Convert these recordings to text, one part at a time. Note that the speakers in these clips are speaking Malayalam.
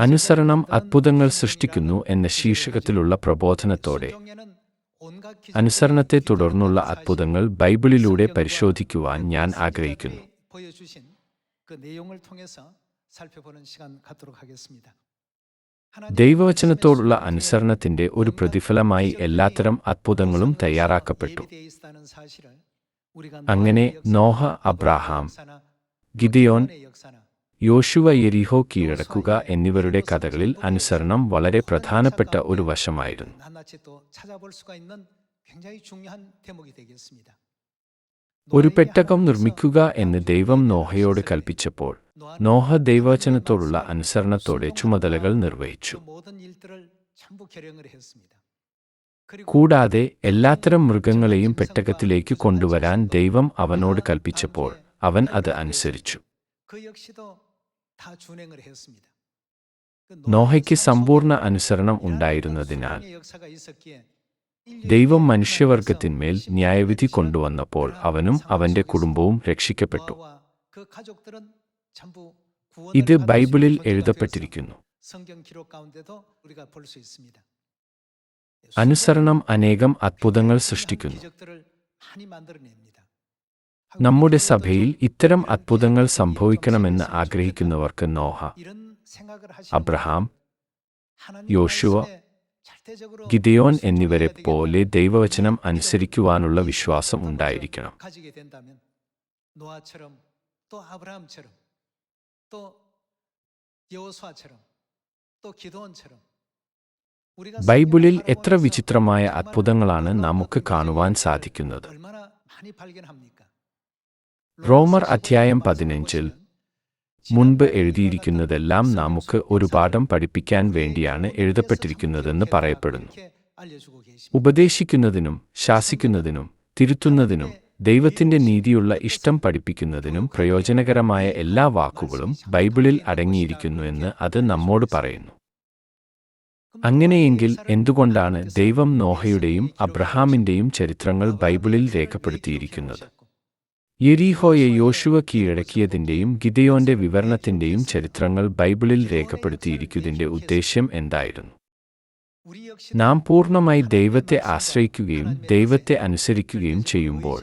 അനുസരണം അത്ഭുതങ്ങൾ സൃഷ്ടിക്കുന്നു എന്ന ശീർഷകത്തിലുള്ള പ്രബോധനത്തോടെ. അനുസരണത്തെ തുടർന്നുള്ള അത്ഭുതങ്ങൾ ബൈബിളിലൂടെ പരിശോധിക്കുവാൻ ഞാൻ ആഗ്രഹിക്കുന്നു. ദൈവവചനത്തോടുള്ള അനുസരണത്തിന്റെ ഒരു പ്രതിഫലമായി എല്ലാത്തരം അത്ഭുതങ്ങളും തയ്യാറാക്കപ്പെട്ടു. അങ്ങനെ നോഹ അബ്രാഹാം ഗിദിയോൻ യോശുവ എരിഹോ കീഴടക്കുക എന്നിവരുടെ കഥകളിൽ അനുസരണം വളരെ പ്രധാനപ്പെട്ട ഒരു വശമായിരുന്നു. ഒരു പെട്ടകം നിർമ്മിക്കുക എന്ന് ദൈവം നോഹയോട് കൽപ്പിച്ചപ്പോൾ നോഹ ദൈവവചനത്തോടുള്ള അനുസരണത്തോടെ ചുമതലകൾ നിർവഹിച്ചു. കൂടാതെ എല്ലാത്തരം മൃഗങ്ങളെയും പെട്ടകത്തിലേക്ക് കൊണ്ടുവരാൻ ദൈവം അവനോട് കൽപ്പിച്ചപ്പോൾ അവൻ അത് അനുസരിച്ചു. നോഹയ്ക്ക് സമ്പൂർണ അനുസരണം ഉണ്ടായിരുന്നതിനാൽ ദൈവം മനുഷ്യവർഗത്തിന്മേൽ ന്യായവിധി കൊണ്ടുവന്നപ്പോൾ അവനും അവന്റെ കുടുംബവും രക്ഷിക്കപ്പെട്ടു ഇത് ബൈബിളിൽ എഴുതപ്പെട്ടിരിക്കുന്നു അനുസരണം അനേകം അത്ഭുതങ്ങൾ സൃഷ്ടിക്കുന്നു നമ്മുടെ സഭയിൽ ഇത്തരം അത്ഭുതങ്ങൾ സംഭവിക്കണമെന്ന് ആഗ്രഹിക്കുന്നവർക്ക് നോഹ അബ്രഹാം യോശുവ ഗിദയോൻ എന്നിവരെ പോലെ ദൈവവചനം അനുസരിക്കുവാനുള്ള വിശ്വാസം ഉണ്ടായിരിക്കണം. ബൈബിളിൽ എത്ര വിചിത്രമായ അത്ഭുതങ്ങളാണ് നമുക്ക് കാണുവാൻ സാധിക്കുന്നത്. റോമർ അധ്യായം പതിനഞ്ചിൽ മുൻപ് എഴുതിയിരിക്കുന്നതെല്ലാം നമുക്ക് ഒരു പാഠം പഠിപ്പിക്കാൻ വേണ്ടിയാണ് എഴുതപ്പെട്ടിരിക്കുന്നതെന്ന് പറയപ്പെടുന്നു. ഉപദേശിക്കുന്നതിനും ശാസിക്കുന്നതിനും തിരുത്തുന്നതിനും ദൈവത്തിന്റെ നീതിയുള്ള ഇഷ്ടം പഠിപ്പിക്കുന്നതിനും പ്രയോജനകരമായ എല്ലാ വാക്കുകളും ബൈബിളിൽ അടങ്ങിയിരിക്കുന്നുവെന്ന് അത് നമ്മോട് പറയുന്നു. അങ്ങനെയെങ്കിൽ എന്തുകൊണ്ടാണ് ദൈവം നോഹയുടെയും അബ്രഹാമിന്റെയും ചരിത്രങ്ങൾ ബൈബിളിൽ രേഖപ്പെടുത്തിയിരിക്കുന്നത്? യെരീഹോയെ യോശുവ കീഴടക്കിയതിന്റെയും ഗിദയോന്റെ വിവരണത്തിന്റെയും ചരിത്രങ്ങൾ ബൈബിളിൽ രേഖപ്പെടുത്തിയിരിക്കുന്നതിന്റെ ഉദ്ദേശ്യം എന്തായിരുന്നു? നാം പൂർണമായി ദൈവത്തെ ആശ്രയിക്കുകയും ദൈവത്തെ അനുസരിക്കുകയും ചെയ്യുമ്പോൾ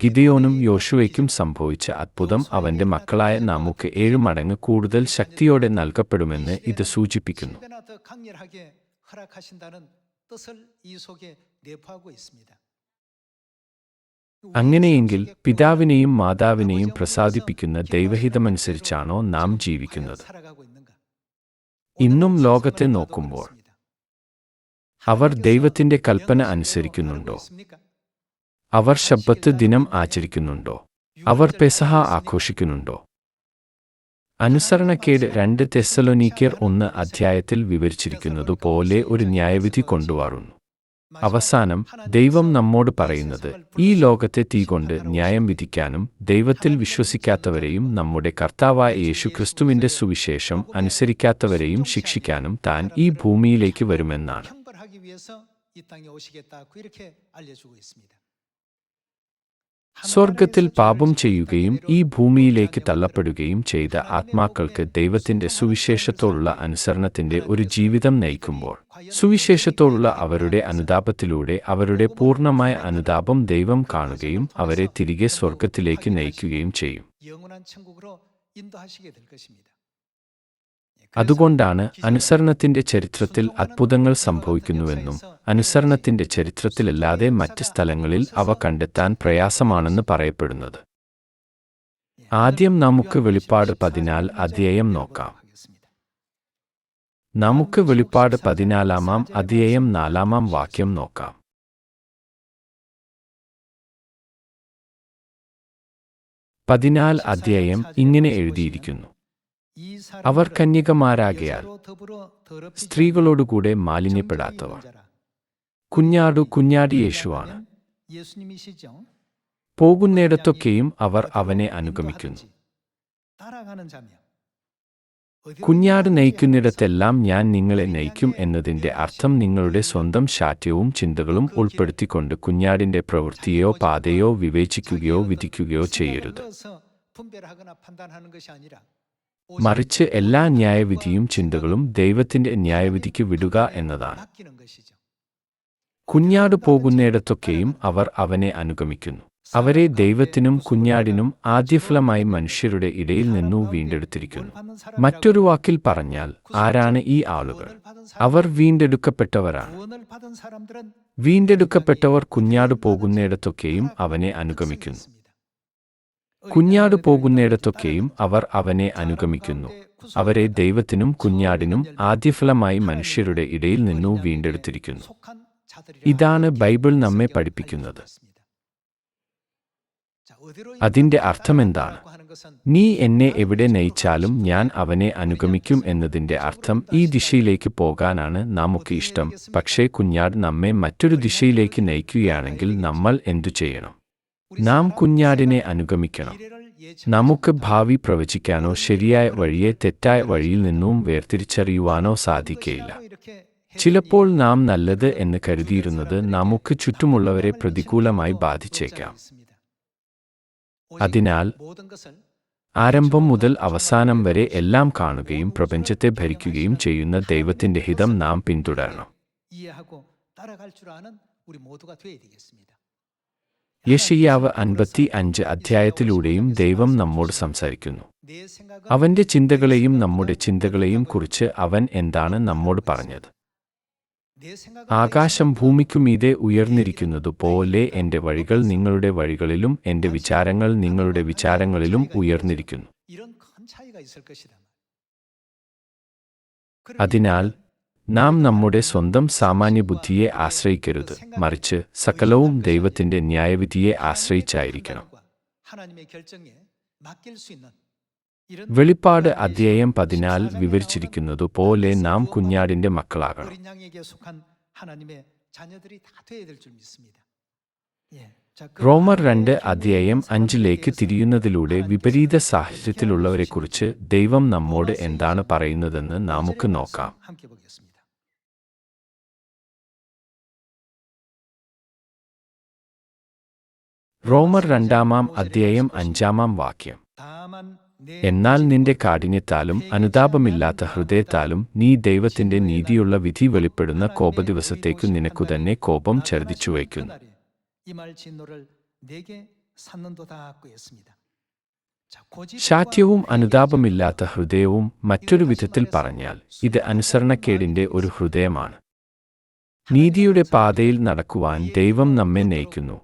ഗിദയോനും യോശുവയ്ക്കും സംഭവിച്ച അത്ഭുതം അവന്റെ മക്കളായ നമുക്ക് ഏഴു മടങ്ങ് കൂടുതൽ ശക്തിയോടെ നൽകപ്പെടുമെന്ന് ഇത് സൂചിപ്പിക്കുന്നു. അങ്ങനെയെങ്കിൽ പിതാവിനെയും മാതാവിനെയും പ്രസാദിപ്പിക്കുന്ന ദൈവഹിതമനുസരിച്ചാണോ നാം ജീവിക്കുന്നത്? ഇന്നും ലോകത്തെ നോക്കുമ്പോൾ അവർ ദൈവത്തിന്റെ കൽപ്പന അനുസരിക്കുന്നുണ്ടോ? അവർ ശബ്ദത്ത് ദിനം ആചരിക്കുന്നുണ്ടോ? അവർ പെസഹ ആഘോഷിക്കുന്നുണ്ടോ? അനുസരണക്കേട് രണ്ട് തെസ്സലോനിക്കർ ഒന്ന് അധ്യായത്തിൽ വിവരിച്ചിരിക്കുന്നതുപോലെ ഒരു ന്യായവിധി കൊണ്ടുവരുന്നു അവസാനം ദൈവം നമ്മോട് പറയുന്നത് ഈ ലോകത്തെ തീ കൊണ്ട് ന്യായം വിധിക്കാനും ദൈവത്തിൽ വിശ്വസിക്കാത്തവരെയും നമ്മുടെ കർത്താവായ യേശുക്രിസ്തുവിന്റെ സുവിശേഷം അനുസരിക്കാത്തവരെയും ശിക്ഷിക്കാനും താൻ ഈ ഭൂമിയിലേക്ക് വരുമെന്നാണ്. സ്വർഗത്തിൽ പാപം ചെയ്യുകയും ഈ ഭൂമിയിലേക്ക് തള്ളപ്പെടുകയും ചെയ്ത ആത്മാക്കൾക്ക് ദൈവത്തിന്റെ സുവിശേഷത്തോടുള്ള അനുസരണത്തിന്റെ ഒരു ജീവിതം നയിക്കുമ്പോൾ സുവിശേഷത്തോടുള്ള അവരുടെ അനുതാപത്തിലൂടെ അവരുടെ പൂർണമായ അനുതാപം ദൈവം കാണുകയും അവരെ തിരികെ സ്വർഗത്തിലേക്ക് നയിക്കുകയും ചെയ്യും. അതുകൊണ്ടാണ് അനുസരണത്തിന്റെ ചരിത്രത്തിൽ അത്ഭുതങ്ങൾ സംഭവിക്കുന്നുവെന്നും അനുസരണത്തിന്റെ ചരിത്രത്തിലല്ലാതെ മറ്റ് സ്ഥലങ്ങളിൽ അവ കണ്ടെത്താൻ പ്രയാസമാണെന്ന് പറയപ്പെടുന്നത്. ആദ്യം നമുക്ക് വെളിപ്പാട് പതിനാൽ അധ്യായം നോക്കാം. നമുക്ക് വെളിപ്പാട് പതിനാലാമാം അധ്യായം നാലാമാം വാക്യം നോക്കാം. പതിനാല് അധ്യായം ഇങ്ങനെ എഴുതിയിരിക്കുന്നു. അവർ കന്യകമാരാകയാൽ സ്ത്രീകളോടുകൂടെ മാലിന്യപ്പെടാത്തവർ. കുഞ്ഞാടു കുഞ്ഞാടി യേശുവാണ്. പോകുന്നിടത്തൊക്കെയും അവർ അവനെ അനുഗമിക്കുന്നു. കുഞ്ഞാട് നയിക്കുന്നിടത്തെല്ലാം ഞാൻ നിങ്ങളെ നയിക്കും എന്നതിന്റെ അർത്ഥം നിങ്ങളുടെ സ്വന്തം ശാഠ്യവും ചിന്തകളും ഉൾപ്പെടുത്തിക്കൊണ്ട് കുഞ്ഞാടിന്റെ പ്രവൃത്തിയോ പാതയോ വിവേചിക്കുകയോ വിധിക്കുകയോ ചെയ്യരുത്. മറിച്ച് എല്ലാ ന്യായവിധിയും ചിന്തകളും ദൈവത്തിന്റെ ന്യായവിധിക്ക് വിടുക എന്നതാണ്. കുഞ്ഞാട് പോകുന്നിടത്തൊക്കെയും അവർ അവനെ അനുഗമിക്കുന്നു. അവരെ ദൈവത്തിനും കുഞ്ഞാടിനും ആദ്യഫലമായി മനുഷ്യരുടെ ഇടയിൽ നിന്നു വീണ്ടെടുത്തിരിക്കുന്നു. മറ്റൊരു വാക്കിൽ പറഞ്ഞാൽ ആരാണ് ഈ ആളുകൾ? അവർ വീണ്ടെടുക്കപ്പെട്ടവരാണ്. വീണ്ടെടുക്കപ്പെട്ടവർ കുഞ്ഞാട് പോകുന്നിടത്തൊക്കെയും അവനെ അനുഗമിക്കുന്നു. കുഞ്ഞാട് പോകുന്നിടത്തൊക്കെയും അവർ അവനെ അനുഗമിക്കുന്നു. അവരെ ദൈവത്തിനും കുഞ്ഞാടിനും ആദ്യഫലമായി മനുഷ്യരുടെ ഇടയിൽ നിന്നു വീണ്ടെടുത്തിരിക്കുന്നു. ഇതാണ് ബൈബിൾ നമ്മെ പഠിപ്പിക്കുന്നത്. അതിന്റെ അർത്ഥമെന്താണ്? നീ എന്നെ എവിടെ നയിച്ചാലും ഞാൻ അവനെ അനുഗമിക്കും എന്നതിന്റെ അർത്ഥം ഈ ദിശയിലേക്ക് പോകാനാണ് നമുക്ക് ഇഷ്ടം. പക്ഷേ കുഞ്ഞാട് നമ്മെ മറ്റൊരു ദിശയിലേക്ക് നയിക്കുകയാണെങ്കിൽ നമ്മൾ എന്തു ചെയ്യണം? നാം കുഞ്ഞാടിനെ അനുഗമിക്കണം. നമുക്ക് ഭാവി പ്രവചിക്കാനോ ശരിയായ വഴിയെ തെറ്റായ വഴിയിൽ നിന്നും വേർതിരിച്ചറിയുവാനോ സാധിക്കയില്ല. ചിലപ്പോൾ നാം നല്ലത് എന്ന് കരുതിയിരുന്നത് നമുക്ക് ചുറ്റുമുള്ളവരെ പ്രതികൂലമായി ബാധിച്ചേക്കാം. അതിനാൽ ആരംഭം മുതൽ അവസാനം വരെ എല്ലാം കാണുകയും പ്രപഞ്ചത്തെ ഭരിക്കുകയും ചെയ്യുന്ന ദൈവത്തിന്റെ ഹിതം നാം പിന്തുടരണം. യഷയ്യാവ് അൻപത്തി അഞ്ച് അധ്യായത്തിലൂടെയും ദൈവം നമ്മോട് സംസാരിക്കുന്നു. അവന്റെ ചിന്തകളെയും നമ്മുടെ ചിന്തകളെയും കുറിച്ച് അവൻ എന്താണ് നമ്മോട് പറഞ്ഞത്? ആകാശം ഭൂമിക്കുമീതെ ഉയർന്നിരിക്കുന്നതുപോലെ എന്റെ വഴികൾ നിങ്ങളുടെ വഴികളിലും എന്റെ വിചാരങ്ങൾ നിങ്ങളുടെ വിചാരങ്ങളിലും ഉയർന്നിരിക്കുന്നു. അതിനാൽ നാം നമ്മുടെ സ്വന്തം സാമാന്യ ബുദ്ധിയെ ആശ്രയിക്കരുത്. മറിച്ച് സകലവും ദൈവത്തിന്റെ ന്യായവിധിയെ ആശ്രയിച്ചായിരിക്കണം. വെളിപ്പാട് അധ്യായം പതിനാൽ വിവരിച്ചിരിക്കുന്നത് പോലെ നാം കുഞ്ഞാടിന്റെ മക്കളാകണം റോമർ രണ്ട് അധ്യായം അഞ്ചിലേക്ക് തിരിയുന്നതിലൂടെ വിപരീത സാഹചര്യത്തിലുള്ളവരെക്കുറിച്ച് ദൈവം നമ്മോട് എന്താണ് പറയുന്നതെന്ന് നമുക്ക് നോക്കാം റോമർ രണ്ടാമാം അധ്യായം അഞ്ചാമാം വാക്യം എന്നാൽ നിന്റെ കാഠിന്യത്താലും അനുതാപമില്ലാത്ത ഹൃദയത്താലും നീ ദൈവത്തിന്റെ നീതിയുള്ള വിധി വെളിപ്പെടുന്ന കോപദിവസത്തേക്കു നിനക്കു തന്നെ കോപം ഛർദിച്ചു വയ്ക്കുന്നു. ശാഠ്യവും അനുതാപമില്ലാത്ത ഹൃദയവും മറ്റൊരു വിധത്തിൽ പറഞ്ഞാൽ ഇത് അനുസരണക്കേടിന്റെ ഒരു ഹൃദയമാണ്. നീതിയുടെ പാതയിൽ നടക്കുവാൻ ദൈവം നമ്മെ നയിക്കുന്നു.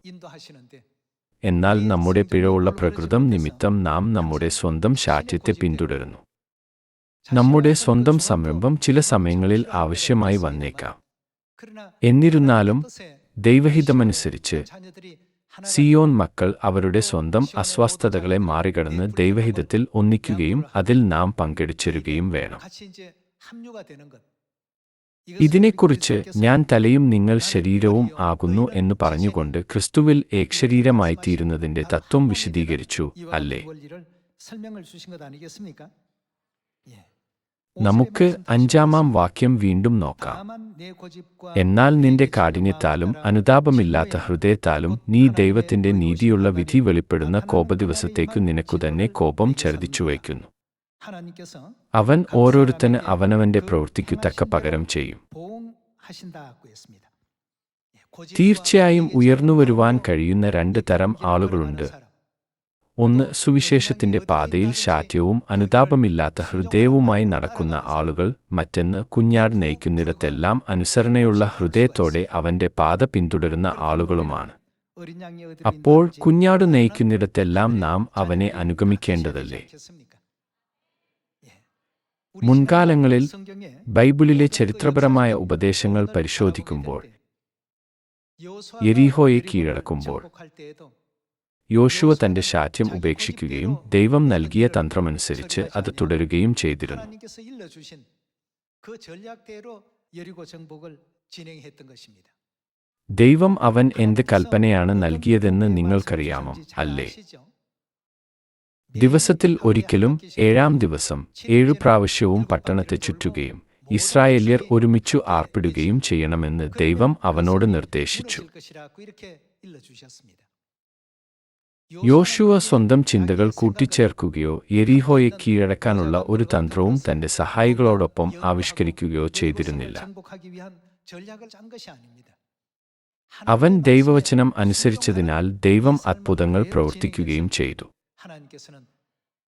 എന്നാൽ നമ്മുടെ പിഴവുള്ള പ്രകൃതം നിമിത്തം നാം നമ്മുടെ സ്വന്തം ശാഠ്യത്തെ പിന്തുടരുന്നു. നമ്മുടെ സ്വന്തം സംരംഭം ചില സമയങ്ങളിൽ ആവശ്യമായി വന്നേക്കാം. എന്നിരുന്നാലും ദൈവഹിതമനുസരിച്ച് സിയോൻ മക്കൾ അവരുടെ സ്വന്തം അസ്വസ്ഥതകളെ മാറികടന്ന് ദൈവഹിതത്തിൽ ഒന്നിക്കുകയും അതിൽ നാം പങ്കെടുച്ചിരുകയും വേണം ഇതിനെക്കുറിച്ച് ഞാൻ തലയും നിങ്ങൾ ശരീരവും ആകുന്നു എന്ന് പറഞ്ഞുകൊണ്ട് ക്രിസ്തുവിൽ ഏകശരീരമായിത്തീരുന്നതിന്റെ തത്വം വിശദീകരിച്ചു അല്ലേ? നമുക്ക് അഞ്ചാമാം വാക്യം വീണ്ടും നോക്കാം. എന്നാൽ നിന്റെ കാഠിന്യത്താലും അനുതാപമില്ലാത്ത ഹൃദയത്താലും നീ ദൈവത്തിന്റെ നീതിയുള്ള വിധി വെളിപ്പെടുന്ന കോപദിവസത്തേക്കു നിനക്കു തന്നെ കോപം ഛർദിച്ചു വയ്ക്കുന്നു അവൻ ഓരോരുത്തന് അവനവന്റെ പ്രവൃത്തിക്കു തക്ക പകരം ചെയ്യും. തീർച്ചയായും ഉയർന്നു വരുവാൻ കഴിയുന്ന രണ്ട് തരം ആളുകളുണ്ട്. ഒന്ന് സുവിശേഷത്തിന്റെ പാതയിൽ ശാഠ്യവും അനുതാപമില്ലാത്ത ഹൃദയവുമായി നടക്കുന്ന ആളുകൾ മറ്റെന്ന് കുഞ്ഞാട് നയിക്കുന്നിടത്തെല്ലാം അനുസരണയുള്ള ഹൃദയത്തോടെ അവന്റെ പാത പിന്തുടരുന്ന ആളുകളുമാണ്. അപ്പോൾ കുഞ്ഞാട് നയിക്കുന്നിടത്തെല്ലാം നാം അവനെ അനുഗമിക്കേണ്ടതല്ലേ? മുൻകാലങ്ങളിൽ ബൈബിളിലെ ചരിത്രപരമായ ഉപദേശങ്ങൾ പരിശോധിക്കുമ്പോൾ യരീഹോയെ കീഴടക്കുമ്പോൾ യോശുവ തന്റെ ശാഠ്യം ഉപേക്ഷിക്കുകയും ദൈവം നൽകിയ തന്ത്രമനുസരിച്ച് അത് തുടരുകയും ചെയ്തിരുന്നു. ദൈവം അവൻ എന്ത് കൽപ്പനയാണ് നൽകിയതെന്ന് നിങ്ങൾക്കറിയാമോ? അല്ലേ? ദിവസത്തിൽ ഒരിക്കലും ഏഴാം ദിവസം ഏഴു പ്രാവശ്യവും പട്ടണത്തെ ചുറ്റുകയും ഇസ്രായേല്യർ ഒരുമിച്ചു ആർപ്പിടുകയും ചെയ്യണമെന്ന് ദൈവം അവനോട് നിർദ്ദേശിച്ചു. യോശുവ സ്വന്തം ചിന്തകൾ കൂട്ടിച്ചേർക്കുകയോ എരിഹോയെ കീഴടക്കാനുള്ള ഒരു തന്ത്രവും തന്റെ സഹായികളോടൊപ്പം ആവിഷ്കരിക്കുകയോ ചെയ്തിരുന്നില്ല. അവൻ ദൈവവചനം അനുസരിച്ചതിനാൽ ദൈവം അത്ഭുതങ്ങൾ പ്രവർത്തിക്കുകയും ചെയ്തു. 하나님께서는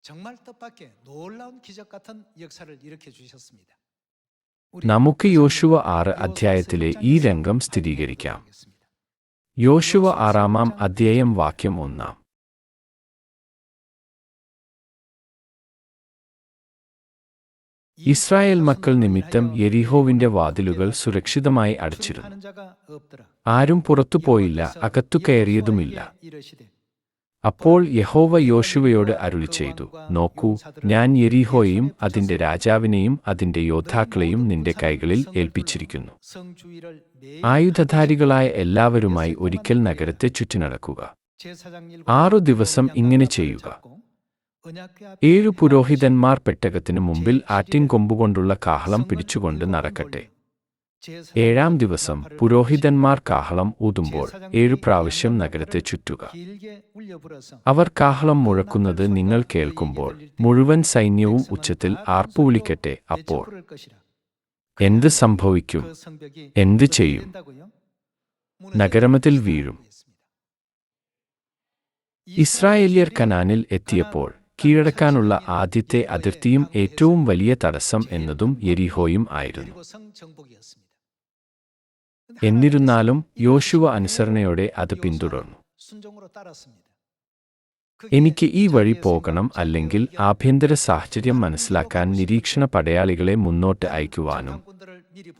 정말 뜻밖의 놀라운 기적 같은 역사를 일으켜 주셨습니다. 우리 നമുക്ക് യോശുവ ആറ് അധ്യായത്തിലെ ഈ രംഗം സ്ഥിരീകരിക്കാം 보겠습니다. യോശുവ ആറാമാം അധ്യായം വാക്യം ഒന്നാം ഇസ്രായേൽ മക്കൾ നിമിത്തം യെരിഹോവിന്റെ വാതിലുകൾ സുരക്ഷിതമായി അടച്ചിരുന്നു 하는 자가 없더라. ആരും പുറത്തു പോയില്ല അകത്തു കയറിയതുമില്ല 이르시되 അപ്പോൾ യഹോവ യോശുവയോട് അരുളി ചെയ്തു നോക്കൂ ഞാൻ യെരീഹോയെയും അതിന്റെ രാജാവിനെയും അതിന്റെ യോദ്ധാക്കളെയും നിന്റെ കൈകളിൽ ഏൽപ്പിച്ചിരിക്കുന്നു. ആയുധധാരികളായ എല്ലാവരുമായി ഒരിക്കൽ നഗരത്തെ ചുറ്റിനടക്കുക ആറു ദിവസം ഇങ്ങനെ ചെയ്യുക. ഏഴു പുരോഹിതന്മാർ പെട്ടകത്തിനു മുമ്പിൽ ആറ്റിൻ കൊമ്പുകൊണ്ടുള്ള കാഹളം പിടിച്ചുകൊണ്ട് നടക്കട്ടെ. ഏഴാം ദിവസം പുരോഹിതന്മാർ കാഹളം ഊതുമ്പോൾ ഏഴു പ്രാവശ്യം നഗരത്തെ ചുറ്റുക. അവർ കാഹളം മുഴക്കുന്നത് നിങ്ങൾ കേൾക്കുമ്പോൾ മുഴുവൻ സൈന്യവും ഉച്ചത്തിൽ ആർപ്പുവിളിക്കട്ടെ അപ്പോൾ. എന്ത് സംഭവിക്കും? എന്ത് ചെയ്യും? നഗരമതിൽ വീഴും. ഇസ്രായേലിയർ കനാനിൽ എത്തിയപ്പോൾ കീഴടക്കാനുള്ള ആദ്യത്തെ അതിർത്തിയും ഏറ്റവും വലിയ തടസ്സം എന്നതും യെരിഹോയും ആയിരുന്നു. എന്നിരുന്നാലും യോശുവ അനുസരണയോടെ അത് പിന്തുടർന്നു. എനിക്ക് ഈ വഴി പോകണം അല്ലെങ്കിൽ ആഭ്യന്തര സാഹചര്യം മനസ്സിലാക്കാൻ നിരീക്ഷണ പടയാളികളെ മുന്നോട്ട് അയക്കുവാനും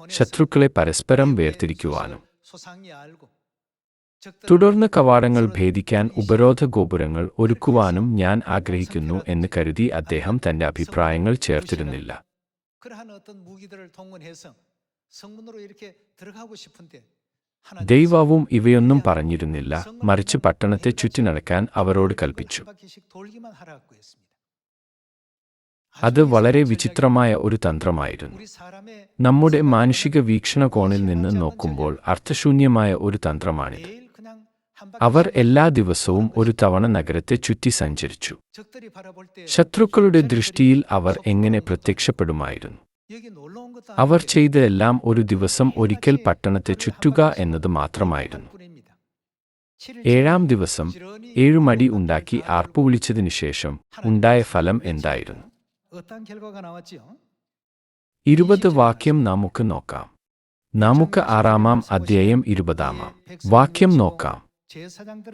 ശത്രുക്കളെ പരസ്പരം വേർതിരിക്കുവാനും. തുടർന്ന് കവാടങ്ങൾ ഭേദിക്കാൻ ഉപരോധ ഗോപുരങ്ങൾ ഒരുക്കുവാനും ഞാൻ ആഗ്രഹിക്കുന്നു എന്ന് കരുതി അദ്ദേഹം തന്റെ അഭിപ്രായങ്ങൾ ചേർത്തിരുന്നില്ല. ദൈവവും ഇവയൊന്നും പറഞ്ഞിരുന്നില്ല. മറിച്ച് പട്ടണത്തെ ചുറ്റി നടക്കാൻ അവരോട് കൽപ്പിച്ചു. അത് വളരെ വിചിത്രമായ ഒരു തന്ത്രമായിരുന്നു. നമ്മുടെ മാനുഷിക വീക്ഷണകോണിൽ നിന്ന് നോക്കുമ്പോൾ അർത്ഥശൂന്യമായ ഒരു തന്ത്രമാണിത്. അവർ എല്ലാ ദിവസവും ഒരു തവണ നഗരത്തെ ചുറ്റി സഞ്ചരിച്ചു. ശത്രുക്കളുടെ ദൃഷ്ടിയിൽ അവർ എങ്ങനെ പ്രത്യക്ഷപ്പെടുമായിരുന്നു? അവർ ചെയ്ത എല്ലാം ഒരു ദിവസം ഒരിക്കൽ പട്ടണത്തെ ചുറ്റുക എന്നത് മാത്രമായിരുന്നു. ഏഴാം ദിവസം ഏഴുമടി ഉണ്ടാക്കി ആർപ്പു വിളിച്ചതിനു ശേഷം ഉണ്ടായ ഫലം എന്തായിരുന്നു? ഇരുപത് വാക്യം നമുക്ക് നോക്കാം. നമുക്ക് ആറാമാം അധ്യായം ഇരുപതാമാം. വാക്യം നോക്കാം.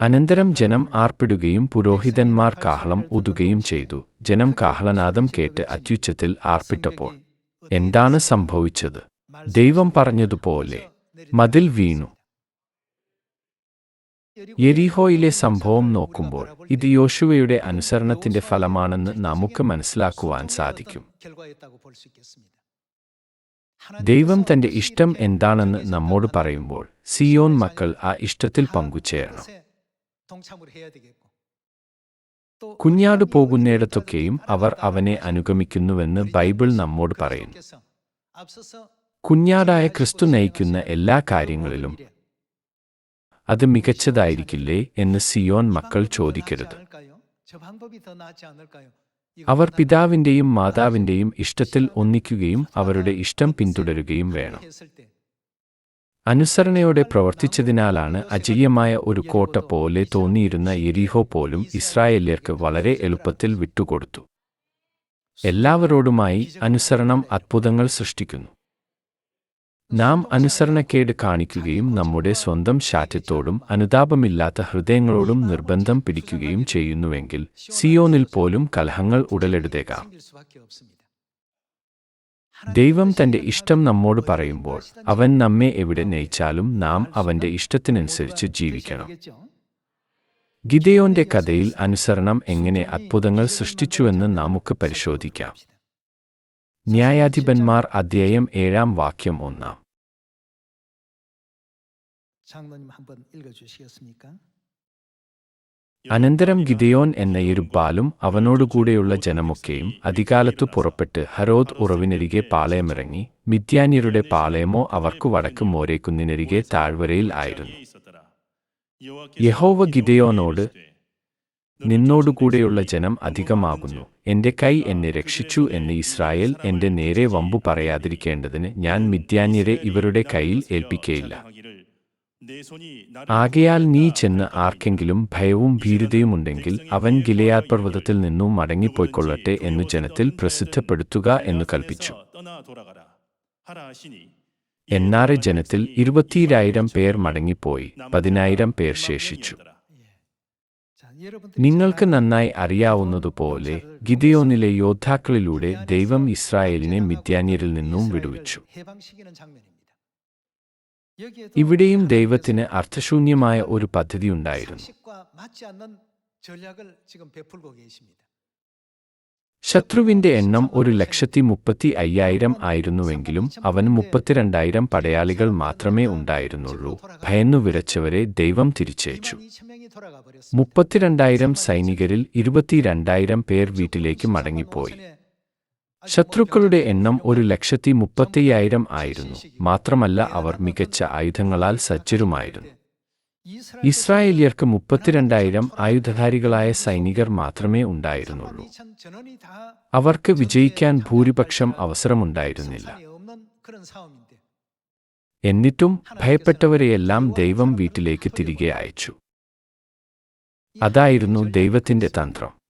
അനന്തരം ജനം ആർപ്പിടുകയും പുരോഹിതന്മാർ കാഹളം ഊതുകയും ചെയ്തു. ജനം കാഹളനാദം കേട്ട് അത്യുച്ചത്തിൽ ആർപ്പിട്ടപ്പോൾ എന്താണ് സംഭവിച്ചത്? ദൈവം പറഞ്ഞതുപോലെ മതിൽ വീണു. യെരിഹോയിലെ സംഭവം നോക്കുമ്പോൾ ഇത് യോശുവയുടെ അനുസരണത്തിന്റെ ഫലമാണെന്ന് നമുക്ക് മനസ്സിലാക്കുവാൻ സാധിക്കും. ദൈവം തന്റെ ഇഷ്ടം എന്താണെന്ന് നമ്മോട് പറയുമ്പോൾ സിയോൻ മക്കൾ ആ ഇഷ്ടത്തിൽ പങ്കുചേരണം. കുഞ്ഞാട് പോകുന്നിടത്തൊക്കെയും അവർ അവനെ അനുഗമിക്കുന്നുവെന്ന് ബൈബിൾ നമ്മോട് പറയുന്നു. കുഞ്ഞാടായ ക്രിസ്തു നയിക്കുന്ന എല്ലാ കാര്യങ്ങളിലും അത് മികച്ചതായിരിക്കില്ലേ എന്ന് സിയോൻ മക്കൾ ചോദിക്കരുത്. അവർ പിതാവിന്റെയും മാതാവിന്റെയും ഇഷ്ടത്തിൽ ഒന്നിക്കുകയും അവരുടെ ഇഷ്ടം പിന്തുടരുകയും വേണം. അനുസരണയോടെ പ്രവർത്തിച്ചതിനാലാണ് അജയ്യമായ ഒരു കോട്ട പോലെ തോന്നിയിരുന്ന എരിഹോ പോലും ഇസ്രായേല്യർക്ക് വളരെ എളുപ്പത്തിൽ വിട്ടുകൊടുത്തു. എല്ലാവരോടുമായി അനുസരണം അത്ഭുതങ്ങൾ സൃഷ്ടിക്കുന്നു. നാം അനുസരണക്കേട് കാണിക്കുകയും നമ്മുടെ സ്വന്തം ശാഠ്യത്തോടും അനുതാപമില്ലാത്ത ഹൃദയങ്ങളോടും നിർബന്ധം പിടിക്കുകയും ചെയ്യുന്നുവെങ്കിൽ സിയോനിൽ പോലും കലഹങ്ങൾ ഉടലെടുത്തേക്കാം. ദൈവം തന്റെ ഇഷ്ടം നമ്മോട് പറയുമ്പോൾ അവൻ നമ്മെ എവിടെ നയിച്ചാലും നാം അവന്റെ ഇഷ്ടത്തിനനുസരിച്ച് ജീവിക്കണം. ഗിദയോന്റെ കഥയിൽ അനുസരണം എങ്ങനെ അത്ഭുതങ്ങൾ സൃഷ്ടിച്ചുവെന്ന് നമുക്ക് പരിശോധിക്കാം. ന്യായാധിപന്മാർ അധ്യായം ഏഴാം വാക്യം ഒന്നാം. അനന്തരം ഗിദയോൻ എന്ന ഇരുപ്പാലും അവനോടുകൂടെയുള്ള ജനമൊക്കെയും അധികാലത്തു പുറപ്പെട്ട് ഹരോദ് ഉറവിനരികെ പാളയമിറങ്ങി മിഥ്യാന്യരുടെ പാളയമോ അവർക്കു വടക്ക് മോരേക്കുന്നിനരികെ താഴ്വരയിൽ ആയിരുന്നു. യഹോവ ഗിദയോനോട് നിന്നോടുകൂടെയുള്ള ജനം അധികമാകുന്നു. എന്റെ കൈ എന്നെ രക്ഷിച്ചു എന്ന് ഇസ്രായേൽ എന്റെ നേരെ വമ്പു പറയാതിരിക്കേണ്ടതിന് ഞാൻ മിദ്യാന്യരെ ഇവരുടെ കയ്യിൽ ഏൽപ്പിക്കയില്ല. ആകയാൽ നീ ചെന്ന് ആർക്കെങ്കിലും ഭയവും ഭീരുതയുമുണ്ടെങ്കിൽ അവൻ ഗിലയാർ പർവതത്തിൽ നിന്നും മടങ്ങിപ്പോയിക്കൊള്ളട്ടെ എന്നു ജനത്തിൽ പ്രസിദ്ധപ്പെടുത്തുക എന്നു കൽപ്പിച്ചു. എന്നാറ് ജനത്തിൽ ഇരുപത്തിയിരായിരം പേർ മടങ്ങിപ്പോയി. പതിനായിരം പേർ ശേഷിച്ചു. നിങ്ങൾക്ക് നന്നായി അറിയാവുന്നതുപോലെ ഗിദയോനിലെ യോദ്ധാക്കളിലൂടെ ദൈവം ഇസ്രായേലിനെ മിഥ്യാന്യരിൽ നിന്നും വിടുവിച്ചു. ഇവിടെയും ദൈവത്തിന് അർത്ഥശൂന്യമായ ഒരു പദ്ധതി ഉണ്ടായിരുന്നു. ശത്രുവിന്റെ എണ്ണം ഒരു ലക്ഷത്തി മുപ്പത്തി അയ്യായിരം ആയിരുന്നുവെങ്കിലും അവന് മുപ്പത്തിരണ്ടായിരം പടയാളികൾ മാത്രമേ ഉണ്ടായിരുന്നുള്ളൂ. ഭയന്നു വിറച്ചവരെ ദൈവം തിരിച്ചയച്ചു. മുപ്പത്തിരണ്ടായിരം സൈനികരിൽ ഇരുപത്തിരണ്ടായിരം പേർ വീട്ടിലേക്ക് മടങ്ങിപ്പോയി. ശത്രുക്കളുടെ എണ്ണം ഒരു ലക്ഷത്തി മുപ്പത്തയ്യായിരം ആയിരുന്നു. മാത്രമല്ല അവർ മികച്ച ആയുധങ്ങളാൽ സജ്ജരുമായിരുന്നു. ഇസ്രായേലിയർക്ക് മുപ്പത്തിരണ്ടായിരം ആയുധധാരികളായ സൈനികർ മാത്രമേ ഉണ്ടായിരുന്നുള്ളൂ. അവർക്ക് വിജയിക്കാൻ ഭൂരിപക്ഷം അവസരമുണ്ടായിരുന്നില്ല. എന്നിട്ടും ഭയപ്പെട്ടവരെയെല്ലാം ദൈവം വീട്ടിലേക്ക് തിരികെ അയച്ചു. അതായിരുന്നു ദൈവത്തിന്റെ തന്ത്രം.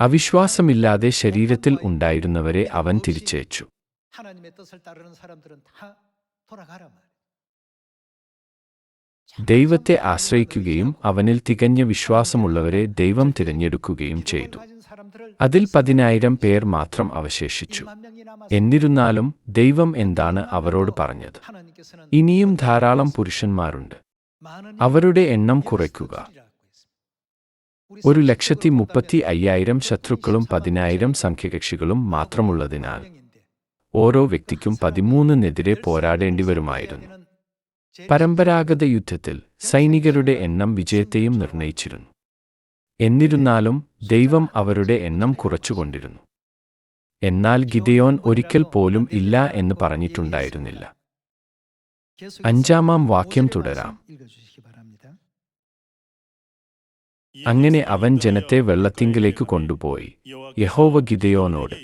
അവിശ്വാസമില്ലാതെ ശരീരത്തിൽ ഉണ്ടായിരുന്നവരെ അവൻ തിരിച്ചയച്ചു. ദൈവത്തെ ആശ്രയിക്കുകയും അവനിൽ തികഞ്ഞ വിശ്വാസമുള്ളവരെ ദൈവം തിരഞ്ഞെടുക്കുകയും ചെയ്തു. അതിൽ പതിനായിരം പേർ മാത്രം അവശേഷിച്ചു. എന്നിരുന്നാലും ദൈവം എന്താണ് അവരോട് പറഞ്ഞത്? ഇനിയും ധാരാളം പുരുഷന്മാരുണ്ട്. അവരുടെ എണ്ണം കുറയ്ക്കുക. ഒരു ലക്ഷത്തി മുപ്പത്തി അയ്യായിരം ശത്രുക്കളും പതിനായിരം സംഖ്യകക്ഷികളും മാത്രമുള്ളതിനാൽ ഓരോ വ്യക്തിക്കും പതിമൂന്നിനെതിരെ പോരാടേണ്ടി വരുമായിരുന്നു പരമ്പരാഗത യുദ്ധത്തിൽ സൈനികരുടെ എണ്ണം വിജയത്തെയും നിർണയിച്ചിരുന്നു. എന്നിരുന്നാലും ദൈവം അവരുടെ എണ്ണം കുറച്ചുകൊണ്ടിരുന്നു. എന്നാൽ ഗിദയോൻ ഒരിക്കൽ പോലും ഇല്ല എന്ന് പറഞ്ഞിട്ടുണ്ടായിരുന്നില്ല. അഞ്ചാമാം വാക്യം തുടരാം. അങ്ങനെ അവൻ ജനത്തെ വെള്ളത്തിങ്കിലേക്ക് കൊണ്ടുപോയി. യഹോവ ഗിതയോനോട്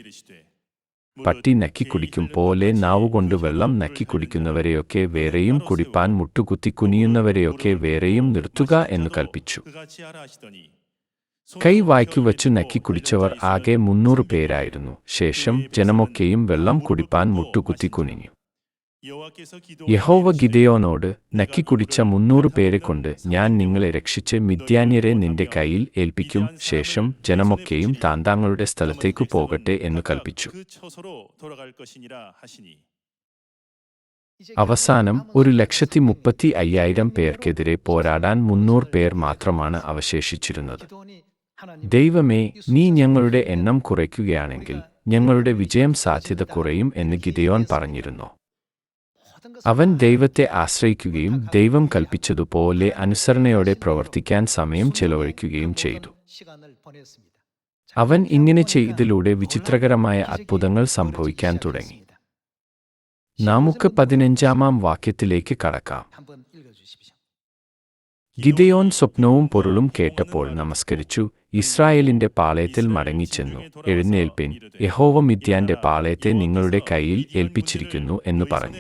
പട്ടി നക്കി കുടിക്കും പോലെ നാവുകൊണ്ട് വെള്ളം നക്കി കുടിക്കുന്നവരെയൊക്കെ വേറെയും കുടിപ്പാൻ മുട്ടുകുത്തി കുനിയുന്നവരെയൊക്കെ വേറെയും നിർത്തുക എന്ന് കൽപ്പിച്ചു. കൈ വായ്ക്കു വച്ചു നക്കി കുടിച്ചവർ ആകെ മുന്നൂറ് പേരായിരുന്നു. ശേഷം ജനമൊക്കെയും വെള്ളം കുടിപ്പാൻ മുട്ടുകുത്തി കുനിഞ്ഞു. യഹോവ ഗിദയോനോട് നക്കിക്കുടിച്ച മുന്നൂറ് പേരെ കൊണ്ട് ഞാൻ നിങ്ങളെ രക്ഷിച്ച് മിഥ്യാന്യരെ നിന്റെ കയ്യിൽ ഏൽപ്പിക്കും. ശേഷം ജനമൊക്കെയും താന്താങ്ങളുടെ സ്ഥലത്തേക്കു പോകട്ടെ എന്ന് കൽപ്പിച്ചു. അവസാനം ഒരു ലക്ഷത്തി മുപ്പത്തി അയ്യായിരം പേർക്കെതിരെ പോരാടാൻ മുന്നൂറ് പേർ മാത്രമാണ് അവശേഷിച്ചിരുന്നത്. ദൈവമേ നീ ഞങ്ങളുടെ എണ്ണം കുറയ്ക്കുകയാണെങ്കിൽ ഞങ്ങളുടെ വിജയം സാധ്യത കുറയും എന്ന് ഗിദയോൻ പറഞ്ഞിരുന്നു. അവൻ ദൈവത്തെ ആശ്രയിക്കുകയും ദൈവം കൽപ്പിച്ചതുപോലെ അനുസരണയോടെ പ്രവർത്തിക്കാൻ സമയം ചെലവഴിക്കുകയും ചെയ്തു. അവൻ ഇങ്ങനെ ചെയ്തതിലൂടെ വിചിത്രകരമായ അത്ഭുതങ്ങൾ സംഭവിക്കാൻ തുടങ്ങി. നമുക്ക് പതിനഞ്ചാമാം വാക്യത്തിലേക്ക് കടക്കാം. ഗിതയോൻ സ്വപ്നവും പൊരുളും കേട്ടപ്പോൾ നമസ്കരിച്ചു. ഇസ്രായേലിന്റെ പാളയത്തിൽ മടങ്ങിച്ചെന്നു. എഴുന്നേൽപ്പിൻ. യഹോവ മിഥ്യാന്റെ പാളയത്തെ നിങ്ങളുടെ കയ്യിൽ ഏൽപ്പിച്ചിരിക്കുന്നു എന്ന് പറഞ്ഞു.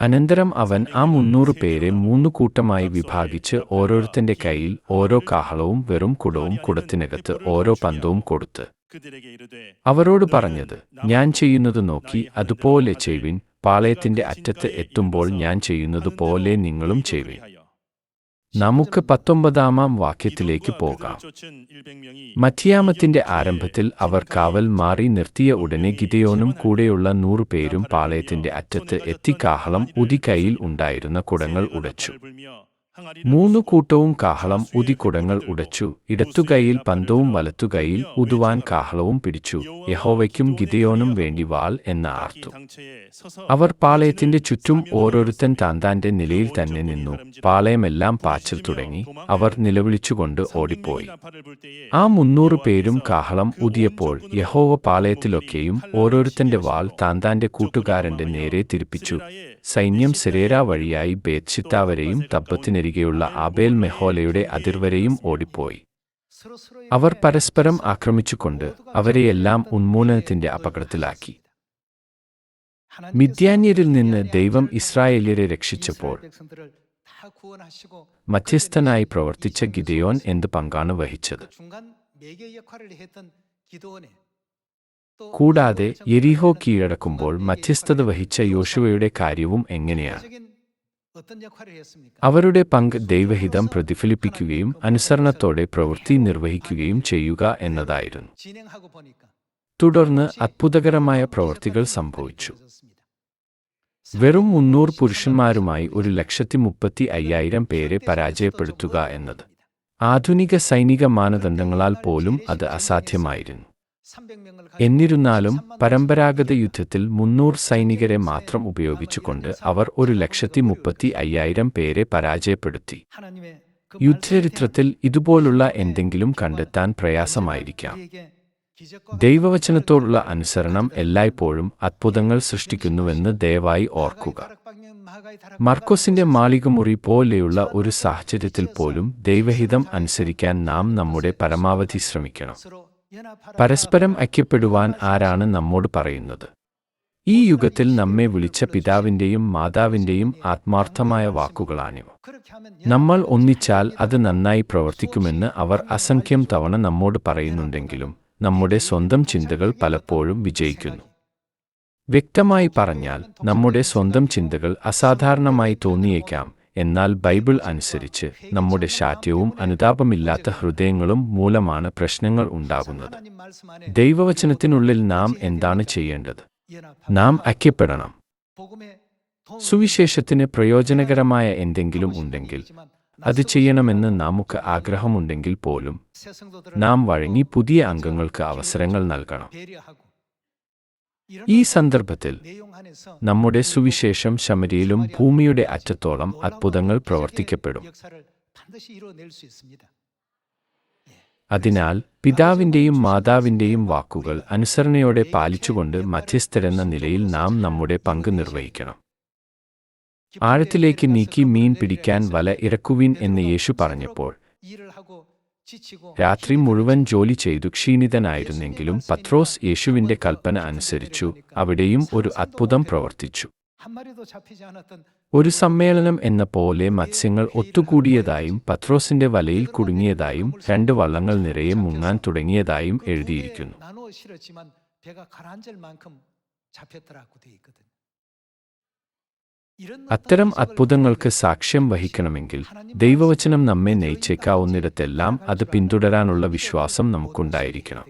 അനന്തരം അവൻ ആ മുന്നൂറ് പേരെ മൂന്ന് കൂട്ടമായി വിഭാഗിച്ച് ഓരോരുത്തന്റെ കയ്യിൽ ഓരോ കാഹളവും വെറും കുടവും കുടത്തിനകത്ത് ഓരോ പന്തവും കൊടുത്ത്. അവരോട് പറഞ്ഞത് ഞാൻ ചെയ്യുന്നത് നോക്കി അതുപോലെ ചെയ്വിൻ പാളയത്തിന്റെ അറ്റത്ത് എത്തുമ്പോൾ ഞാൻ ചെയ്യുന്നത് പോലെ നിങ്ങളും ചെയ്വിൻ നമുക്ക് പത്തൊമ്പതാമാം വാക്യത്തിലേക്ക് പോകാം. മധ്യാമത്തിന്റെ ആരംഭത്തിൽ അവർ കാവൽ മാറി നിർത്തിയ ഉടനെ ഗിതയോനും കൂടെയുള്ള നൂറുപേരും പാളയത്തിന്റെ അറ്റത്ത് എത്തിക്കാഹളം ഉദിക്കൈയിൽ ഉണ്ടായിരുന്ന കുടങ്ങൾ ഉടച്ചു. മൂന്നു കൂട്ടവും കാഹളം ഉദിക്കുടങ്ങൾ കുടങ്ങൾ ഉടച്ചു. ഇടത്തുകൈയിൽ പന്തവും വലത്തുകൈയിൽ ഉതുവാൻ കാഹളവും പിടിച്ചു. യഹോവയ്ക്കും ഗിതയോനും വേണ്ടി വാൾ എന്ന ആർത്തു. അവർ പാളയത്തിന്റെ ചുറ്റും ഓരോരുത്തൻ താന്താന്റെ നിലയിൽ തന്നെ നിന്നു. പാളയമെല്ലാം പാച്ചൽ തുടങ്ങി. അവർ നിലവിളിച്ചുകൊണ്ട് ഓടിപ്പോയി. ആ മുന്നൂറ് പേരും കാഹളം ഉതിയപ്പോൾ യഹോവ പാളയത്തിലൊക്കെയും ഓരോരുത്തന്റെ വാൾ താന്താന്റെ കൂട്ടുകാരന്റെ നേരെ തിരിപ്പിച്ചു. സൈന്യം സെരേര വഴിയായി ബേത്ഷിത്താവരെയും തബ്ബത്തിനരികെയുള്ള ആബേൽ മെഹോലയുടെ അതിർവരെയും ഓടിപ്പോയി. അവർ പരസ്പരം ആക്രമിച്ചുകൊണ്ട് അവരെയെല്ലാം ഉന്മൂലനത്തിന്റെ അപകടത്തിലാക്കി. മിഥ്യാന്യരിൽ നിന്ന് ദൈവം ഇസ്രായേലിയരെ രക്ഷിച്ചപ്പോൾ മധ്യസ്ഥനായി പ്രവർത്തിച്ച ഗിദയോൻ എന്ത് പങ്കാണ് വഹിച്ചത്? കൂടാതെ എരിഹോ കീഴടക്കുമ്പോൾ മധ്യസ്ഥത വഹിച്ച യോശുവയുടെ കാര്യവും എങ്ങനെയാണ്? അവരുടെ പങ്ക് ദൈവഹിതം പ്രതിഫലിപ്പിക്കുകയും അനുസരണത്തോടെ പ്രവൃത്തി നിർവഹിക്കുകയും ചെയ്യുക എന്നതായിരുന്നു. തുടർന്ന് അത്ഭുതകരമായ പ്രവൃത്തികൾ സംഭവിച്ചു. വെറും മുന്നൂറ് പുരുഷന്മാരുമായി ഒരു ലക്ഷത്തി മുപ്പത്തി അയ്യായിരം പേരെ പരാജയപ്പെടുത്തുക എന്നത് ആധുനിക സൈനിക മാനദണ്ഡങ്ങളാൽ പോലും അത് അസാധ്യമായിരുന്നു. എന്നിരുന്നാലും പരമ്പരാഗത യുദ്ധത്തിൽ മുന്നൂറ് സൈനികരെ മാത്രം ഉപയോഗിച്ചുകൊണ്ട് അവർ ഒരു ലക്ഷത്തി മുപ്പത്തി അയ്യായിരം പേരെ പരാജയപ്പെടുത്തി. യുദ്ധചരിത്രത്തിൽ ഇതുപോലുള്ള എന്തെങ്കിലും കണ്ടെത്താൻ പ്രയാസമായിരിക്കാം. ദൈവവചനത്തോടുള്ള അനുസരണം എല്ലായ്പ്പോഴും അത്ഭുതങ്ങൾ സൃഷ്ടിക്കുന്നുവെന്ന് ദയവായി ഓർക്കുക. മർക്കോസിന്റെ മാളികമുറി പോലെയുള്ള ഒരു സാഹചര്യത്തിൽ പോലും ദൈവഹിതം അനുസരിക്കാൻ നാം നമ്മുടെ പരമാവധി ശ്രമിക്കണം. പരസ്പരം ഐക്യപ്പെടുവാൻ ആരാണ് നമ്മോട് പറയുന്നത്? ഈ യുഗത്തിൽ നമ്മെ വിളിച്ച പിതാവിന്റെയും മാതാവിന്റെയും ആത്മാർത്ഥമായ വാക്കുകളാണിവ. നമ്മൾ ഒന്നിച്ചാൽ അത് നന്നായി പ്രവർത്തിക്കുമെന്ന് അവർ അസംഖ്യം തവണ നമ്മോട് പറയുന്നുണ്ടെങ്കിലും നമ്മുടെ സ്വന്തം ചിന്തകൾ പലപ്പോഴും വിജയിക്കുന്നു. വ്യക്തമായി പറഞ്ഞാൽ നമ്മുടെ സ്വന്തം ചിന്തകൾ അസാധാരണമായി തോന്നിയേക്കാം എന്നാൽ ബൈബിൾ അനുസരിച്ച് നമ്മുടെ ശാഠ്യവും അനുതാപമില്ലാത്ത ഹൃദയങ്ങളും മൂലമാണ് പ്രശ്നങ്ങൾ ഉണ്ടാകുന്നത്. ദൈവവചനത്തിനുള്ളിൽ നാം എന്താണ് ചെയ്യേണ്ടത്? നാം ഐക്യപ്പെടണം. സുവിശേഷത്തിന് പ്രയോജനകരമായ എന്തെങ്കിലും ഉണ്ടെങ്കിൽ അത് ചെയ്യണമെന്ന് നമുക്ക് ആഗ്രഹമുണ്ടെങ്കിൽ പോലും നാം വഴങ്ങി പുതിയ അംഗങ്ങൾക്ക് അവസരങ്ങൾ നൽകണം. ഈ സന്ദർഭത്തിൽ നമ്മുടെ സുവിശേഷം ശമരിയിലും ഭൂമിയുടെ അറ്റത്തോളം അത്ഭുതങ്ങൾ പ്രവർത്തിക്കപ്പെടും. അതിനാൽ പിതാവിന്റെയും മാതാവിന്റെയും വാക്കുകൾ അനുസരണയോടെ പാലിച്ചുകൊണ്ട് മധ്യസ്ഥരെന്ന നിലയിൽ നാം നമ്മുടെ പങ്ക് നിർവഹിക്കണം. ആഴത്തിലേക്ക് നീക്കി മീൻ പിടിക്കാൻ വല ഇറക്കുവിൻ എന്ന് യേശു പറഞ്ഞപ്പോൾ രാത്രി മുഴുവൻ ജോലി ചെയ്തു ക്ഷീണിതനായിരുന്നെങ്കിലും പത്രോസ് യേശുവിന്റെ കൽപ്പന അനുസരിച്ചു അവിടെയും ഒരു അത്ഭുതം പ്രവർത്തിച്ചു. ഒരു സമ്മേളനം എന്ന പോലെ മത്സ്യങ്ങൾ ഒത്തുകൂടിയതായും പത്രോസിന്റെ വലയിൽ കുടുങ്ങിയതായും രണ്ട് വള്ളങ്ങൾ നിറയെ മുങ്ങാൻ തുടങ്ങിയതായും എഴുതിയിരിക്കുന്നു. അത്തരം അത്ഭുതങ്ങൾക്ക് സാക്ഷ്യം വഹിക്കണമെങ്കിൽ ദൈവവചനം നമ്മെ നയിച്ചേക്കാവുന്നിടത്തെല്ലാം അത് പിന്തുടരാനുള്ള വിശ്വാസം നമുക്കുണ്ടായിരിക്കണം.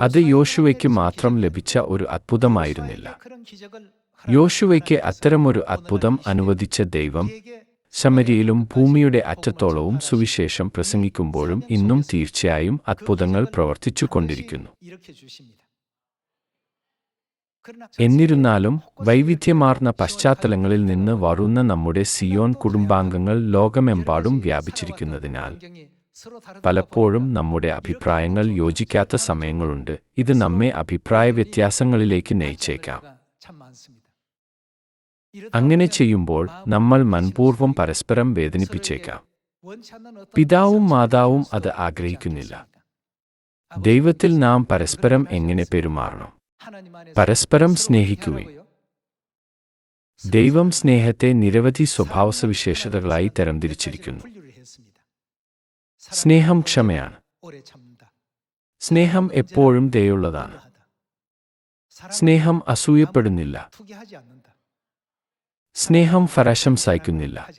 അത് യോശുവയ്ക്ക് മാത്രം ലഭിച്ച ഒരു അത്ഭുതമായിരുന്നില്ല. യോശുവയ്ക്ക് അത്തരമൊരു അത്ഭുതം അനുവദിച്ച ദൈവം ശമരിയിലും ഭൂമിയുടെ അറ്റത്തോളവും സുവിശേഷം പ്രസംഗിക്കുമ്പോഴും ഇന്നും തീർച്ചയായും അത്ഭുതങ്ങൾ പ്രവർത്തിച്ചു കൊണ്ടിരിക്കുന്നു എന്നിരുന്നാലും വൈവിധ്യമാർന്ന പശ്ചാത്തലങ്ങളിൽ നിന്ന് വരുന്ന നമ്മുടെ സിയോൺ കുടുംബാംഗങ്ങൾ ലോകമെമ്പാടും വ്യാപിച്ചിരിക്കുന്നതിനാൽ പലപ്പോഴും നമ്മുടെ അഭിപ്രായങ്ങൾ യോജിക്കാത്ത സമയങ്ങളുണ്ട്. ഇത് നമ്മെ അഭിപ്രായ വ്യത്യാസങ്ങളിലേക്ക് നയിച്ചേക്കാം. അങ്ങനെ ചെയ്യുമ്പോൾ നമ്മൾ മൻപൂർവം പരസ്പരം വേദനിപ്പിച്ചേക്കാം. പിതാവും മാതാവും അത് ആഗ്രഹിക്കുന്നില്ല. ദൈവത്തിൽ നാം പരസ്പരം എങ്ങനെ പെരുമാറണം? പരസ്പരം സ്നേഹിക്കുകയും ദൈവം സ്നേഹത്തെ നിരവധി സ്വഭാവസവിശേഷതകളായി തരംതിരിച്ചിരിക്കുന്നു. സ്നേഹം ക്ഷമയാണ്. സ്നേഹം എപ്പോഴും ദയുള്ളതാണ്. സ്നേഹം അസൂയപ്പെടുന്നില്ല. സ്നേഹം ഫരാശംസായിക്കുന്നില്ല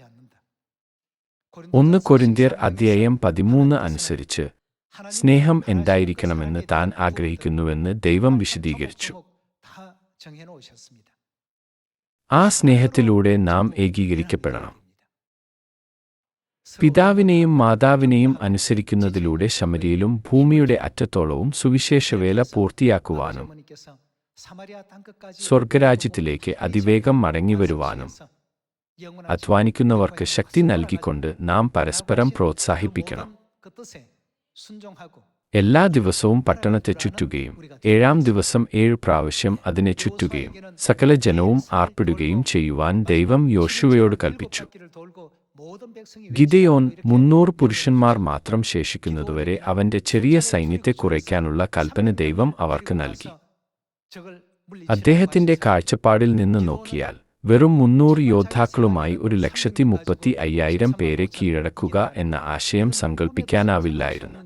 ഒന്ന് കൊരിന്തിയർ അധ്യായം പതിമൂന്ന് അനുസരിച്ച് സ്നേഹം എന്തായിരിക്കണമെന്ന് താൻ ആഗ്രഹിക്കുന്നുവെന്ന് ദൈവം വിശദീകരിച്ചു. ആ സ്നേഹത്തിലൂടെ നാം ഏകീകരിക്കപ്പെടണം. പിതാവിനെയും മാതാവിനെയും അനുസരിക്കുന്നതിലൂടെ ശമരിയിലും ഭൂമിയുടെ അറ്റത്തോളവും സുവിശേഷവേല പൂർത്തിയാക്കുവാനും സ്വർഗരാജ്യത്തിലേക്ക് അതിവേഗം മടങ്ങിവരുവാനും അധ്വാനിക്കുന്നവർക്ക് ശക്തി നൽകിക്കൊണ്ട് നാം പരസ്പരം പ്രോത്സാഹിപ്പിക്കണം. എല്ലാ ദിവസവും പട്ടണത്തെ ചുറ്റുകയും ഏഴാം ദിവസം ഏഴ് പ്രാവശ്യം അതിനെ ചുറ്റുകയും സകല ജനവും ആർപ്പിടുകയും ചെയ്യുവാൻ ദൈവം യോശുവയോട് കൽപ്പിച്ചു. ഗിതയോൻ മുന്നൂറ് പുരുഷന്മാർ മാത്രം ശേഷിക്കുന്നതുവരെ അവന്റെ ചെറിയ സൈന്യത്തെ കുറയ്ക്കാനുള്ള കൽപ്പന ദൈവം അവർക്ക് നൽകി. അദ്ദേഹത്തിന്റെ കാഴ്ചപ്പാടിൽ നിന്ന് നോക്കിയാൽ വെറും മുന്നൂറ് യോദ്ധാക്കളുമായി ഒരു ലക്ഷത്തി മുപ്പത്തി അയ്യായിരം പേരെ കീഴടക്കുക എന്ന ആശയം സങ്കല്പിക്കാനാവില്ലായിരുന്നു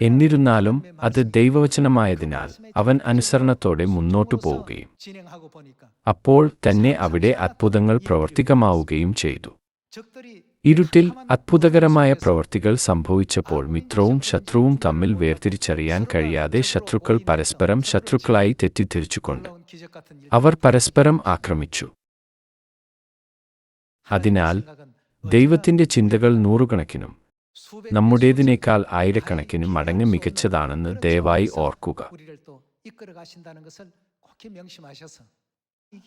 എന്നിരുന്നാലും അത് ദൈവവചനമായതിനാൽ അവൻ അനുസരണത്തോടെ മുന്നോട്ടു പോവുകയും അപ്പോൾ തന്നെ അവിടെ അത്ഭുതങ്ങൾ പ്രവർത്തികമാവുകയും ചെയ്തു. ഇരുട്ടിൽ അത്ഭുതകരമായ പ്രവൃത്തികൾ സംഭവിച്ചപ്പോൾ മിത്രവും ശത്രുവും തമ്മിൽ വേർതിരിച്ചറിയാൻ കഴിയാതെ ശത്രുക്കൾ പരസ്പരം ശത്രുക്കളായി തെറ്റിദ്ധരിച്ചുകൊണ്ട് അവർ പരസ്പരം ആക്രമിച്ചു. അതിനാൽ ദൈവത്തിന്റെ ചിന്തകൾ നൂറുകണക്കിനും നമ്മുടേതിനേക്കാൾ ആയിരക്കണക്കിനും മടങ്ങ് മികച്ചതാണെന്ന് ദയവായി ഓർക്കുക.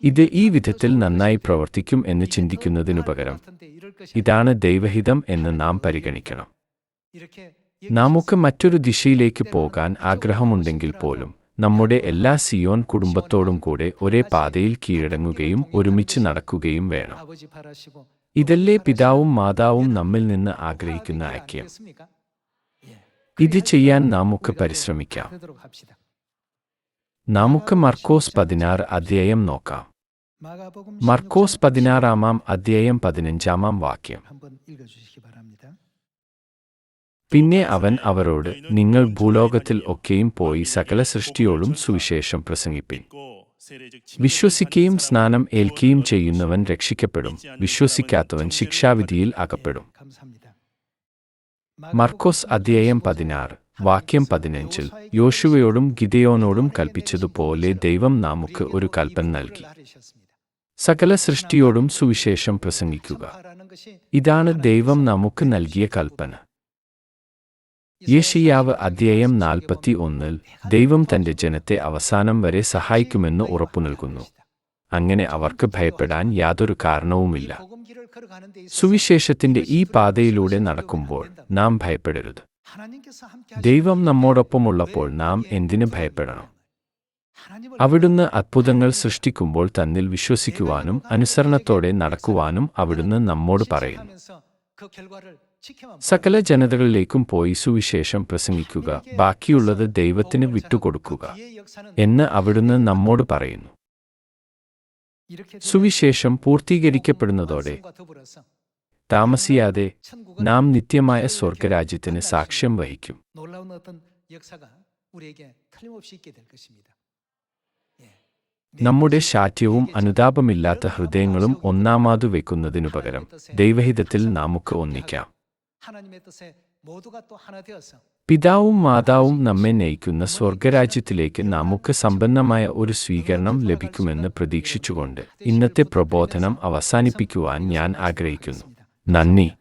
ഇത് ഈ വിധത്തിൽ നന്നായി പ്രവർത്തിക്കും എന്ന് ചിന്തിക്കുന്നതിനു പകരം ഇതാണ് ദൈവഹിതം എന്ന് നാം പരിഗണിക്കണം. നമുക്ക് മറ്റൊരു ദിശയിലേക്ക് പോകാൻ ആഗ്രഹമുണ്ടെങ്കിൽ പോലും നമ്മുടെ എല്ലാ സിയോൻ കുടുംബത്തോടും കൂടെ ഒരേ പാതയിൽ കീഴടങ്ങുകയും ഒരുമിച്ച് നടക്കുകയും വേണം. ഇതല്ലേ പിതാവും മാതാവും നമ്മിൽ നിന്ന് ആഗ്രഹിക്കുന്ന ഐക്യം. ഇത് ചെയ്യാൻ നമുക്ക് പരിശ്രമിക്കാം. നമുക്ക് മർക്കോസ് പതിനാറ് അധ്യായം നോക്കാം. മർക്കോസ് പതിനാറാമാം അധ്യായം പതിനഞ്ചാമാം വാക്യം. പിന്നെ അവൻ അവരോട് നിങ്ങൾ ഭൂലോകത്തിൽ ഒക്കെയും പോയി സകല സൃഷ്ടിയോടും സുവിശേഷം പ്രസംഗിപ്പിൻ. വിശ്വസിക്കുകയും സ്നാനം ഏൽക്കുകയും ചെയ്യുന്നവൻ രക്ഷിക്കപ്പെടും. വിശ്വസിക്കാത്തവൻ ശിക്ഷാവിധിയിൽ അകപ്പെടും. മർക്കോസ് അധ്യായം പതിനാറ്. വാക്യം പതിനഞ്ചിൽ യോശുവയോടും ഗിതയോനോടും കൽപ്പിച്ചതുപോലെ ദൈവം നമുക്ക് ഒരു കൽപ്പന നൽകി. സകല സൃഷ്ടിയോടും സുവിശേഷം പ്രസംഗിക്കുക. ഇതാണ് ദൈവം നമുക്ക് നൽകിയ കൽപ്പന. യേശയ്യാവ് അധ്യായം നാൽപ്പത്തി ഒന്നിൽ ദൈവം തന്റെ ജനത്തെ അവസാനം വരെ സഹായിക്കുമെന്ന് ഉറപ്പു നൽകുന്നു. അങ്ങനെ അവർക്ക് ഭയപ്പെടാൻ യാതൊരു കാരണവുമില്ല. സുവിശേഷത്തിന്റെ ഈ പാതയിലൂടെ നടക്കുമ്പോൾ നാം ഭയപ്പെടരുത്. ദൈവം നമ്മോടൊപ്പമുള്ളപ്പോൾ നാം എന്തിനു ഭയപ്പെടണം. അവിടുന്ന് അത്ഭുതങ്ങൾ സൃഷ്ടിക്കുമ്പോൾ തന്നിൽ വിശ്വസിക്കുവാനും അനുസരണത്തോടെ നടക്കുവാനും അവിടുന്ന് നമ്മോട് പറയുന്നു. സകല ജനതകളിലേക്കും പോയി സുവിശേഷം പ്രസംഗിക്കുക. ബാക്കിയുള്ളത് ദൈവത്തിന് വിട്ടുകൊടുക്കുക എന്ന് അവിടുന്ന് നമ്മോട് പറയുന്നു. സുവിശേഷം പൂർത്തീകരിക്കപ്പെടുന്നതോടെ താമസിയാതെ നാം നിത്യമായ സ്വർഗരാജ്യത്തിന് സാക്ഷ്യം വഹിക്കും. നമ്മുടെ ശാഠ്യവും അനുതാപമില്ലാത്ത ഹൃദയങ്ങളും ഒന്നാമാതു വെക്കുന്നതിനു പകരം ദൈവഹിതത്തിൽ നമുക്ക് ഒന്നിക്കാം. പിതാവും മാതാവും നമ്മെ നയിക്കുന്ന സ്വർഗരാജ്യത്തിലേക്ക് നമുക്ക് സമ്പന്നമായ ഒരു സ്വീകരണം ലഭിക്കുമെന്ന് പ്രതീക്ഷിച്ചുകൊണ്ട് ഇന്നത്തെ പ്രബോധനം അവസാനിപ്പിക്കുവാൻ ഞാൻ ആഗ്രഹിക്കുന്നു. 难逆。